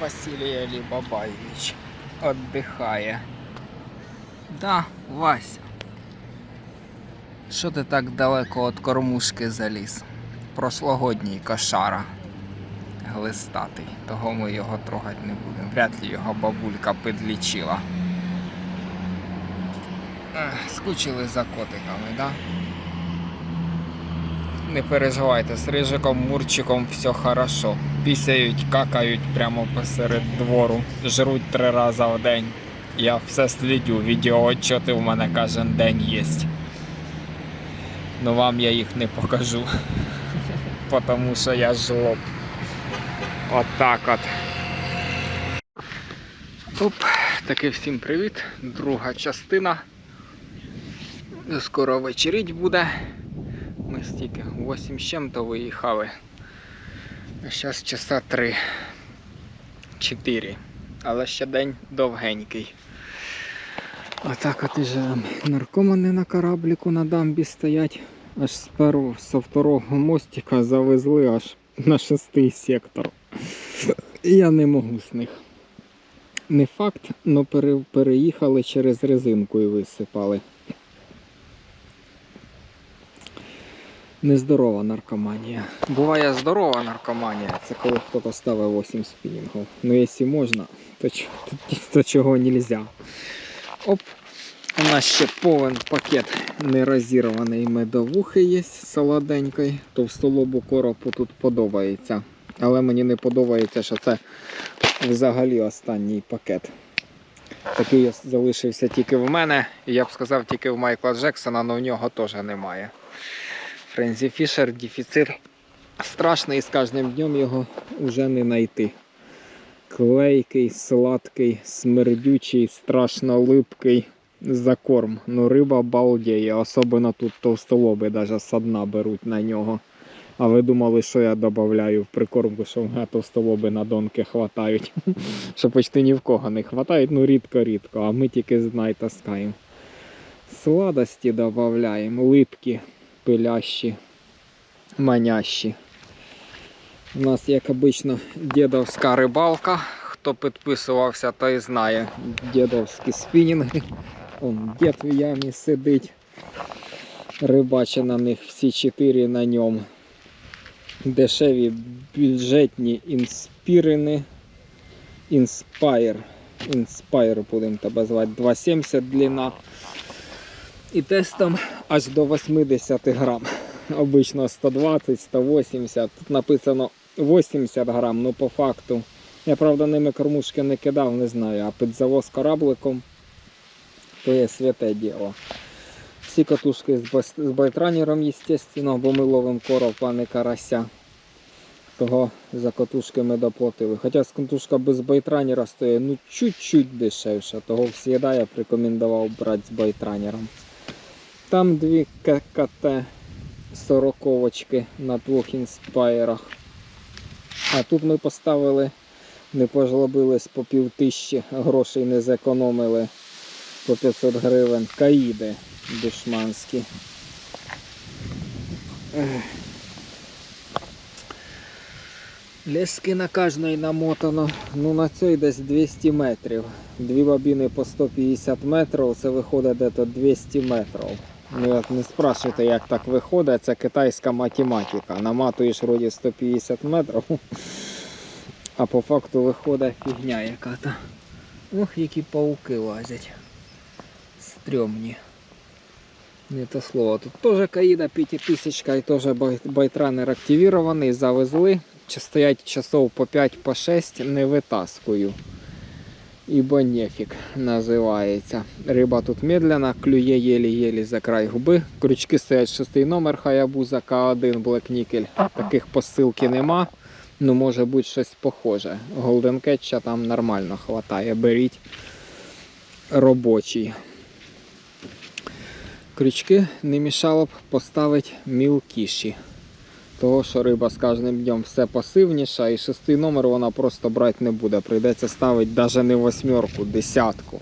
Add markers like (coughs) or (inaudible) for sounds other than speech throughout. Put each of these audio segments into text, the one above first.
Василий Алибабаевич отдыхає. Да, Вася. Що ти так далеко від кормушки заліз? Прошлогодній кошара. Глистатий. Того ми його трогати не будемо. Вряд ли його бабулька підлічила. Скучили за котиками, да? Не переживайте, з рижиком, мурчиком все хорошо. Пісяють, какають прямо посеред двору, жруть три рази в день. Я все слідю, відеоотчоти в мене кожен день є. Ну вам я їх не покажу. (laughs) Тому що я жлоб. От так от. Оп, таки всім привіт. Друга частина. Скоро вечеріть буде. Ми стільки 8 з чим-то виїхали. А зараз часа 3. 4. Але ще день довгенький. Отак от і живемо. Наркомани на корабліку на дамбі стоять. Аж з першого, з второго мостика завезли аж на шестий сектор. Я не можу з них. Не факт, але переїхали через резинку і висипали. Нездорова наркоманія. Буває здорова наркоманія, це коли хтось ставить 8 спінінгів. Ну якщо можна, то, то, то чого нельзя. Оп. У нас ще повен пакет нерозірваний медовухи є солоденький. Товстолобу коропу тут подобається. Але мені не подобається, що це взагалі останній пакет. Такий залишився тільки в мене. І я б сказав тільки в Майкла Джексона, але в нього теж немає. Френзі Фішер, дефіцит страшний, з кожним днем його вже не знайти. Клейкий, сладкий, смердючий, страшно липкий закорм. Ну риба балдіє, особливо тут товстолоби навіть з дна беруть на нього. А ви думали, що я додаю в прикормку, що в мене товстолоби на донки хватають. (laughs) що почти ні в кого не хватають, ну рідко-рідко, а ми тільки з дна таскаємо. Сладості додаємо, липкі, пилящі, манящі. У нас, як обично, дідовська рибалка. Хто підписувався, той знає. Дідовські спінінги. Он дід в ямі сидить. Рибаче на них всі чотири на ньому. Дешеві бюджетні інспірини. Інспайр. Інспайр будемо тебе звати. 2,70 длина. І тестом аж до 80 грам. Обично 120, 180. Тут написано 80 грам, ну по факту. Я правда ними кормушки не кидав, не знаю, а під завоз корабликом то є святе діло. Всі катушки з байтранером, звісно, бо ми ловимо короб, а не карася. Того за катушки ми доплатили. Хоча катушка без байтранера стоїть ну чуть-чуть дешевше. Того всегда я б рекомендував брати з байтранером. Там дві ККТ сороковочки на двох інспайрах. А тут ми поставили, не пожлобились по пів тисячі, грошей не зекономили по 500 гривень. Каїди душманські. Ех. Лески на кожної намотано, ну на цій десь 200 метрів. Дві бабіни по 150 метрів, це виходить десь 200 метрів. Ну, не спрашуйте, як так виходить, це китайська математика. Наматуєш вроді 150 метрів, а по факту виходить фігня яка-то. Ох, які пауки лазять. Стрьомні. Не то слово. Тут теж Каїда 5000 і теж бай- байтранер активірований, завезли. Чи стоять часов по 5 по 6 не витаскую. Ібо нефік називається. Риба тут медленна, клює єлі-єлі за край губи. Крючки стоять шостий номер Хаябуза К1 Black Nickel. Таких посилки нема. Ну може бути щось похоже. Golden Catch там нормально хватає. Беріть робочий. Крючки не мішало б поставити мілкіші. Того, що риба з кожним днем все пасивніша, і шестий номер вона просто брати не буде. Прийдеться ставити навіть не восьмерку, десятку.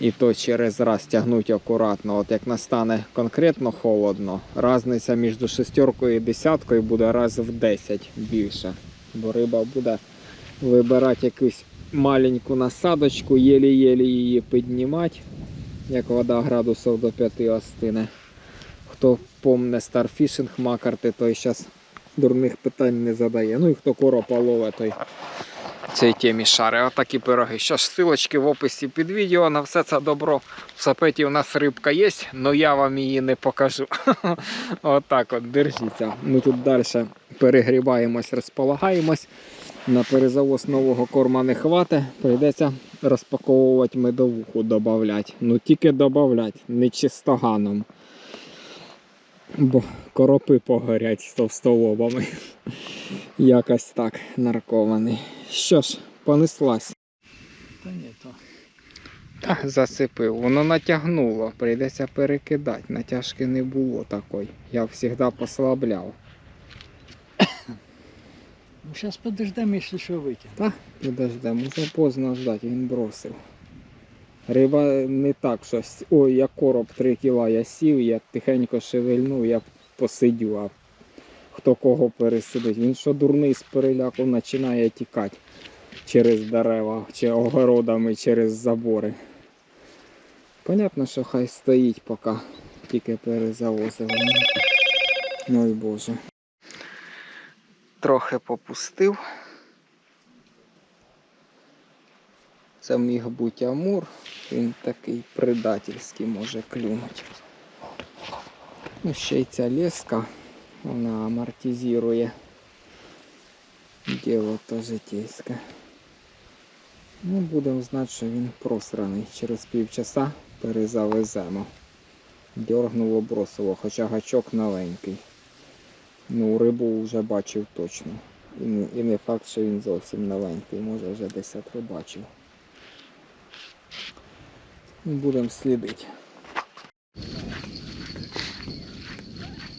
І то через раз тягнути акуратно. От як настане конкретно холодно, різниця між шестеркою і десяткою буде раз в 10 більше. Бо риба буде вибирати якусь маленьку насадочку, єлі-єлі її піднімати, як вода градусів до 5 остине. Хто помне старфішинг макарти, той зараз дурних питань не задає. Ну і хто коропа ловить, той цій темі шари. Отакі пироги. Що ж, ссылочки в описі під відео на все це добро. В сапеті у нас рибка є, але я вам її не покажу. (laughs) Отак от, держіться. Ми тут далі перегрібаємось, розполагаємось. На перезавоз нового корма не хватить. Прийдеться розпаковувати медовуху, додавати. Ну тільки додавати, не чистоганом. Бо коропи погорять з товстолобами. Якось так наркований. Що ж, понеслась. Та ні, то. Та, засипив. Воно натягнуло, прийдеться перекидати. Натяжки не було такої. Я завжди послабляв. (coughs) Ну, зараз подождемо, якщо що витягне. Та, підождемо, вже поздно ждати, він бросив. Риба не так щось. Ой, я короб 3 кіла я сів, я тихенько шевельнув, я посидю, а хто кого пересидить. Він що дурний з переляку починає тікати через дерева, чи огородами, через забори. Понятно, що хай стоїть, поки тільки перезавозили. Ой Боже. Трохи попустив. Це міг бути амур, він такий предательський може клюнути. Ну, ще й ця леска, вона амортизує. Діло то житейське. Ну, будемо знати, що він просраний. Через півчаса перезавеземо. Дьоргнуло бросило, хоча гачок новенький. Ну, рибу вже бачив точно. І не, факт, що він зовсім новенький, може вже десь отрибачив. Будемо слідити.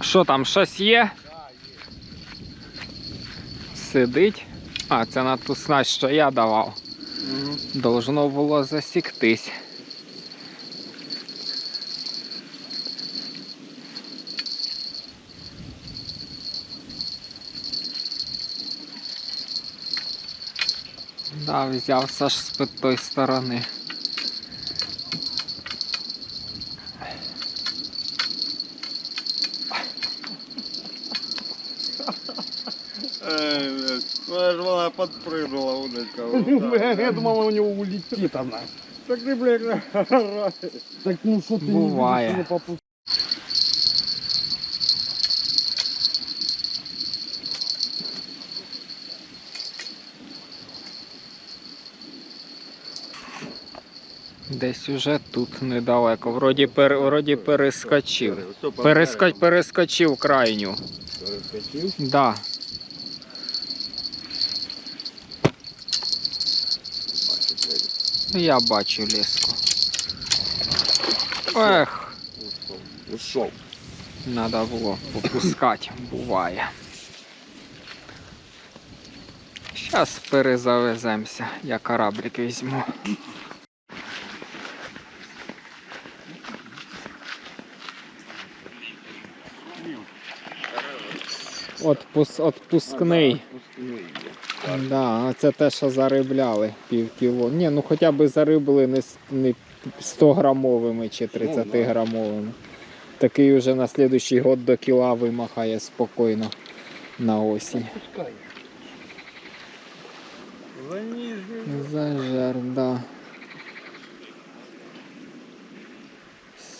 Що там, щось є? Сидить. А, це на ту снасть, що я давав. Должно було засіктись. Да, взявся ж з під тої сторони. Ж вона подпрыгнула удочка. (laughs) Я думав, у нього улетить вона. Так ты, блядь, Так ну що ти не попустив? Десь уже тут недалеко. Вроді, пер, вроді перескочив. Переска, перескочив крайню. Перескочив? Да. Я бачу леску. Ех, Ушел. треба було попускати, буває. Зараз перезавеземося, я кораблик візьму. Отпус, отпускний. Да, це те, що зарибляли пів кіло. Ні, ну хоча б зарибли не, не 100 грамовими чи 30 грамовими. Такий уже на слідуючий год до кіла вимахає спокійно на осінь. Зажар, да.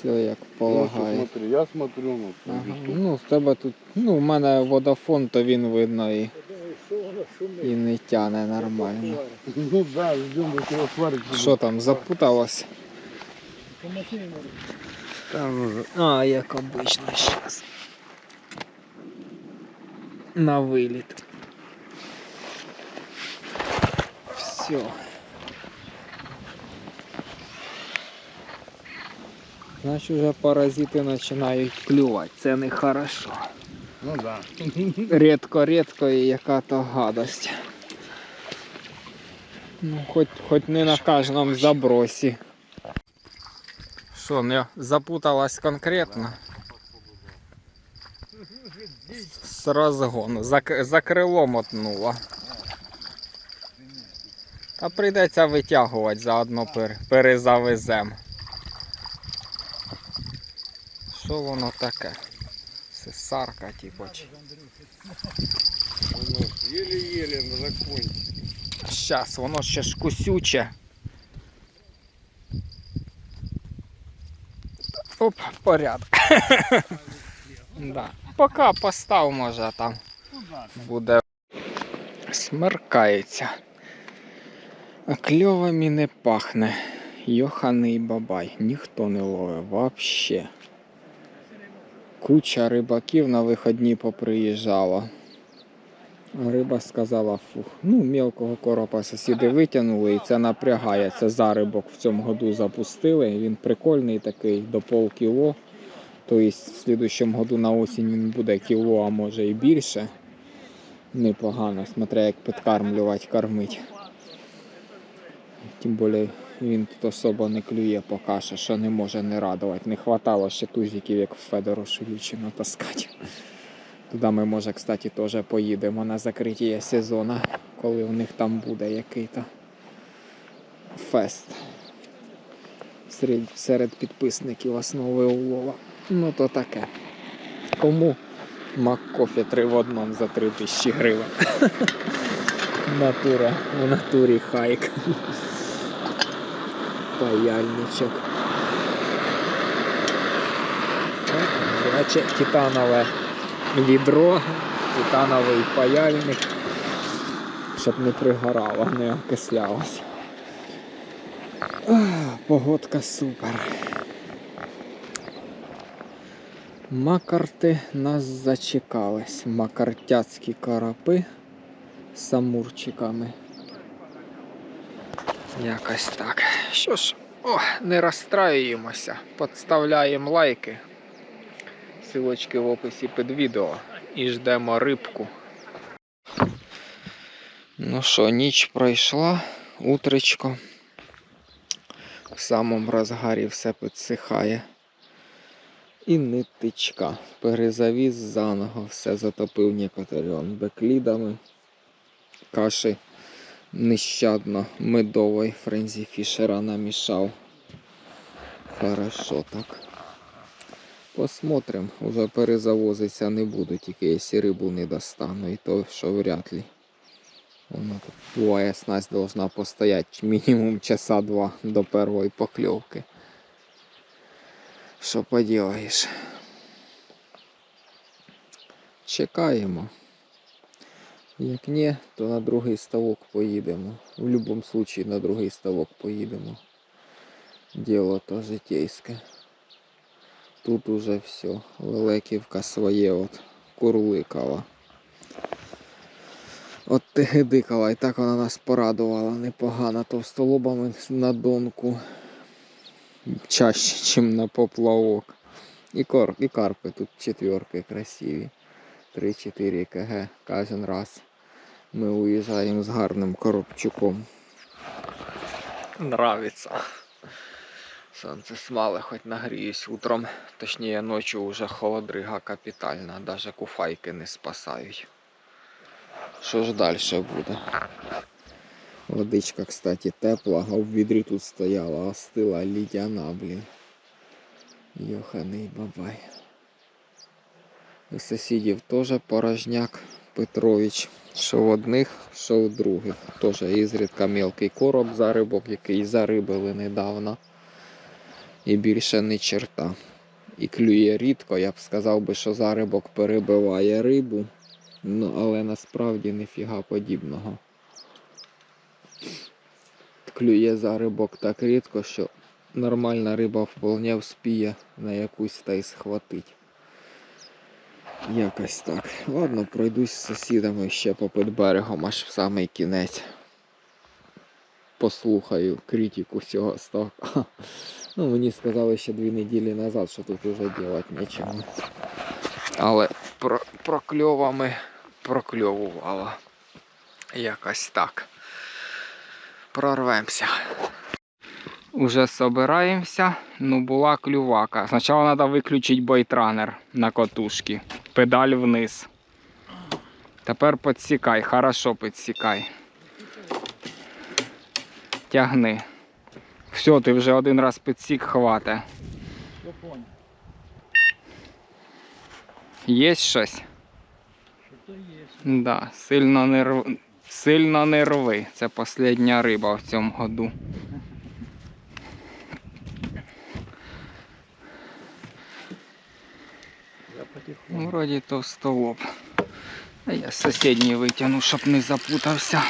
Все як Ну, полагає. смотри, я смотрю, ну, Ага. Ну, в тебе тут, ну, в мене водофон, то він видно і, і не тяне нормально. Ну да. Що там, запуталось? Там уже. А, як обично зараз. На виліт. Все. Значить вже паразити починають клювати. Це не хорошо. Ну да. Рідко-рідко і яка то гадость. Ну, хоч, хоч не на кожному забросі. Що, не запуталась конкретно? З розгону. За, за крило мотнула. Та прийдеться витягувати, заодно пер- Що воно таке? Сесарка, типу. Воно еле-еле на закончик. Щас, воно ще ж кусюче. Оп, порядок. (laughs) да. Поки постав, може, там буде. Смеркається. А кльовами не пахне. Йоханий бабай. Ніхто не ловить вообще. Куча рибаків на виходні поприїжджала. Риба сказала, фух, ну мелкого коропа сусіди витягнули і це напрягає. Це зарибок в цьому году запустили. Він прикольний такий до пол кіло. Тобто в слідущому году на осінь він буде кіло, а може і більше. Непогано, смотря як підкармлювати, кормить. Тим більше він тут особо не клює поки що, що не може не радувати. Не хватало ще тузиків, як в Федору Шулічі натаскати. Туди ми, може, кстати, теж поїдемо на закриття сезону, коли у них там буде який-то фест. Серед, серед підписників основи улова. Ну то таке. Кому Маккофі 3 в одному за 3 тисячі гривень. (laughs) Натура, в натурі хайк. Паяльничок. Бачить титанове відро, титановий паяльник, щоб не пригорало, не окислялося. Погодка супер. Макарти нас зачекались. Макартяцькі карапи з амурчиками. Якось так. Що ж, о, не розстраюємося. Подставляємо лайки. Силочки в описі під відео. І ждемо рибку. Ну що, ніч пройшла, утречко. В самому розгарі все підсихає. І нитичка. Перезавіз заново, все затопив некоторіон беклідами. Каші нещадно медової френзі фішера намішав. Хорошо так. Посмотрим, уже перезавозиться не буду, тільки якщо рибу не достану, і то що вряд ли. Воно тут буває снасть должна постояти мінімум часа два до першої покльовки. Що поділаєш? Чекаємо. Як ні, то на другий ставок поїдемо. В будь-якому випадку на другий ставок поїдемо. Діло то житейське. Тут уже все. Великівка своє от курликала. От тигидикала, і так вона нас порадувала непогано товстолобами на донку. Чаще, ніж на поплавок. І, кор, і карпи тут четверки красиві. 3-4 кг кожен раз. Ми уїжджаємо з гарним коробчуком. Нравиться. Сонце смале, хоч нагріюсь утром, точніше ночі вже холодрига капітальна, навіть куфайки не спасають. Що ж далі буде? Водичка, кстати, тепла, а в відрі тут стояла, а стила лідяна, блін. Йоханий бабай. У сусідів теж порожняк Петрович. Що в одних, що в других. Теж ізрідка мелкий короб зарибок, який зарибили недавно. І більше не черта. І клює рідко, я б сказав би, що зарибок перебиває рибу. Ну, але насправді ніфіга подібного. Клює зарибок так рідко, що нормальна риба вполне вспіє на якусь та й схватить. Якось так. Ладно, пройдусь з сусідами ще попід берегом аж в самий кінець. Послухаю критику цього ставка. (laughs) Ну, мені сказали ще дві неділі назад, що тут уже делать нічого. Але про, прокльовами прокльовувало. Якось так. Прорвемося. Уже собираємося, ну була клювака. Спочатку треба виключити бойтранер на котушки. Педаль вниз. Тепер підсікай, хорошо підсікай. Тягни. Все, ти вже один раз підсік хвате. Є щось? Да, сильно не рв... сильно не рви. Це остання риба в цьому году. потихоньку. Ну, вроді товстолоб. А я сусідній витягну, щоб не запутався.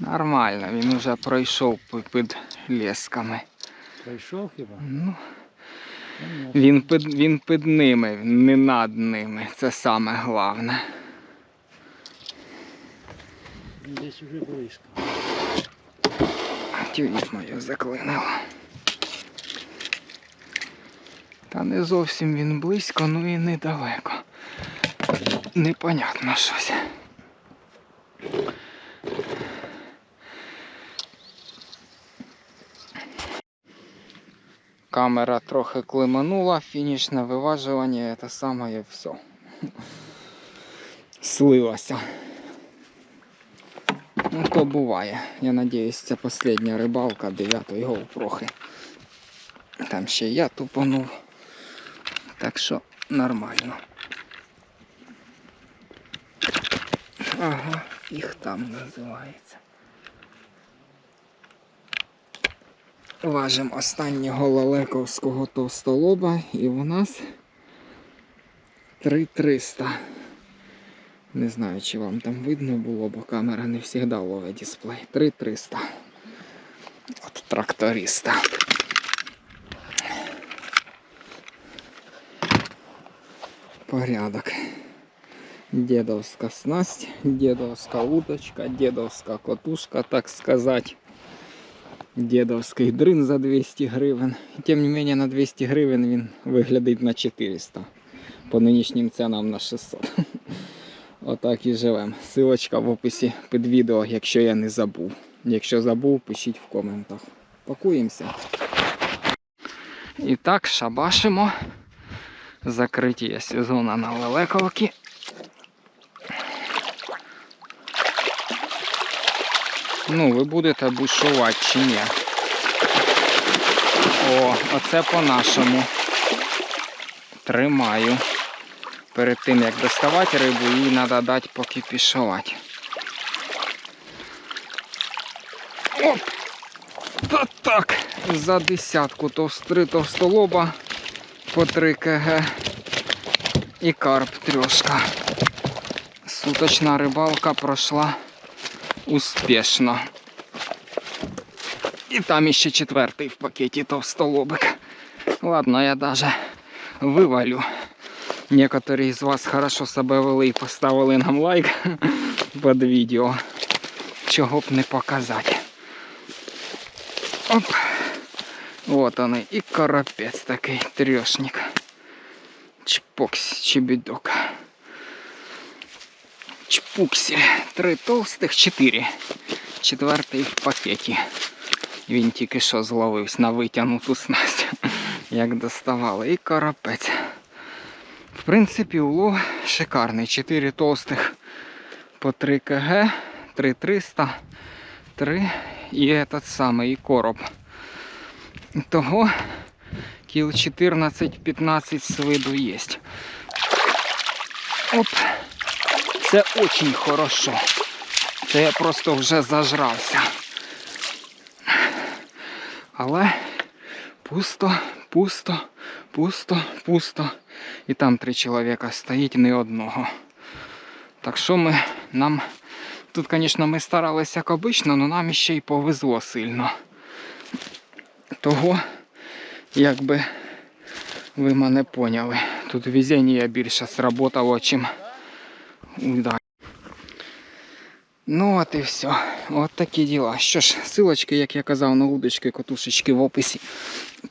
Нормально, він уже пройшов пи- під лесками. Прийшов хіба? Ну, Ну, Він під, він під ними, не над ними. Це саме головне. Десь уже близько. Тюїть мою заклинило. Та не зовсім він близько, ну і недалеко. Непонятно щось. Камера трохи климанула, фінішне виважування, це саме і все. (laughs) Слилося. Ну то буває. Я надіюсь, це остання рибалка 9 голпрохи. Там ще я тупанув. Так що нормально. Ага, їх там називається. Важимо останнього лалековського товстолоба і у нас 3300. Не знаю, чи вам там видно було, бо камера не завжди ловить дисплей. 3300. От тракториста. Порядок. Дедовська снасть, дедовська удочка, дедовська котушка, так сказать. Дедовський дрин за 200 гривень. Тим не менее на 200 гривень він виглядить на 400. По нинішнім ценам на 600. (laughs) Отак і живемо. Силочка в описі під відео, якщо я не забув. Якщо забув, пишіть в коментах. Пакуємося. І так, шабашимо. Закриття сезону на лелековки. Ну, ви будете бушувати чи ні? О, оце по-нашому. Тримаю. Перед тим як доставати рибу, їй треба дати покипішувати. Оп! Та так, за десятку товстри товстолоба по 3 кг і карп трьошка. Суточна рибалка пройшла успішно. І там іще четвертий в пакеті товстолобик. Ладно, я даже вивалю. Некоторі з вас хорошо себе вели і поставили нам лайк під відео. Чого б не показати. Оп. Вот вони. І карапець такий трьошник. Чпокс, чебідок. Чпуксіль. Три толстих, чотири. Четвертий в пакеті. Він тільки що зловився на витягнуту снасть, (laughs) як доставали. І карапець. В принципі, улов шикарний. 4 толстих по 3 кг, 3300, 3 і этот самий і короб. Того кіл 14-15 з виду є. Оп. Це дуже хорошо. Це я просто вже зажрався. Але пусто, пусто, пусто, пусто. І там три чоловіка стоїть, не одного. Так що ми нам. Тут, звісно, ми старалися як обично, але нам ще й повезло сильно. Того, якби ви мене поняли. Тут везіння більше сработало, чим удача. Ну от і все. От такі діла. Що ж, силочки, як я казав, на удочки, котушечки в описі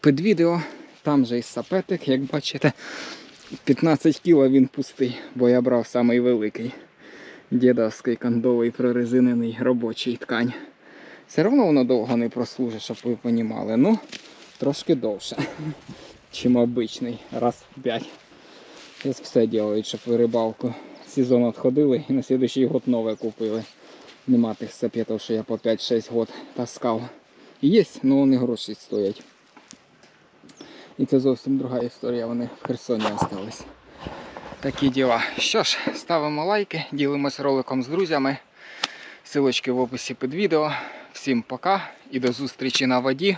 під відео. Там же і сапетик, як бачите, 15 кг він пустий, бо я брав самий великий. Дідовський кондовий прорезинений робочий ткань. Все одно воно довго не прослужить, щоб ви розуміли. Ну, трошки довше, (laughs) чим обичний, раз в п'ять. Зараз все роблять, щоб ви рибалку сезон відходили і на наступний год нове купили. Нема тих сапетів, що я по 5-6 год таскав. Є, але вони гроші стоять. І це зовсім друга історія, вони в Херсоні залишились. Такі діла. Що ж, ставимо лайки, ділимось роликом з друзями. Силочки в описі під відео. Всім пока і до зустрічі на воді.